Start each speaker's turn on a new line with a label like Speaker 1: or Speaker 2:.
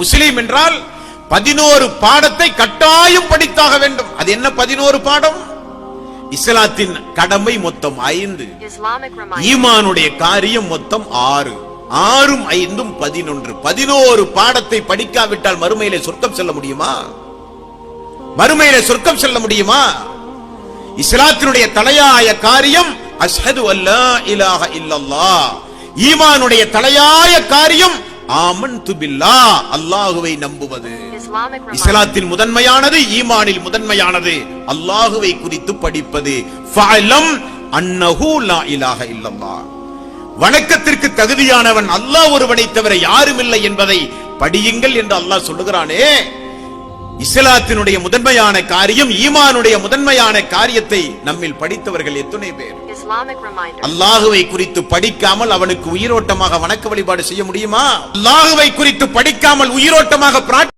Speaker 1: முஸ்லீம் என்றால் பதினோரு பாடத்தை கட்டாயம் படித்தாக வேண்டும். அது என்ன பதினோரு பாடம்? இஸ்லாத்தின் கடமை மொத்தம் ஐந்து. ஈமானுடைய காரியம் மொத்தம் ஆறு. ஆறும் ஐந்தும் பதினொன்று. பதினோரு பாடத்தை படிக்காவிட்டால் மறுமையிலே சொர்க்கம் செல்ல முடியுமா? மறுமையிலே சொர்க்கம் செல்ல முடியுமா? இஸ்லாத்தினுடைய தலையாய காரியம் அஷ்ஹது அல்லா இலாஹ இல்லல்லாஹ். ஈமானுடைய தலையாய காரியம் ஆமன்து பில்லாஹ். அல்லாஹுவை நம்புவது. இஸ்லாத்தின் முதன்மையானது ஈமானில் முதன்மையானது. அல்லாஹுவை குறித்து படிப்பது. ஃபஅலம் அன்னஹு லா இலாஹ இல்லல்லாஹ். வணக்கத்திற்கு தகுதியானவன் அல்லாஹ் ஒருவனை தவிர யாரும் இல்லை என்பதை படியுங்கள் என்று அல்லாஹ் சொல்லுகிறானே. இஸ்லாத்தினுடைய முதன்மையான காரியம் ஈமானுடைய முதன்மையான காரியத்தை நம்மில் படித்தவர்கள் எத்தனை பேர். அல்லாஹுவை குறித்து படிக்காமல் அவனுக்கு உயிரோட்டமாக வணக்க வழிபாடு செய்ய முடியுமா அல்லாஹுவை குறித்து படிக்காமல் உயிரோட்டமாக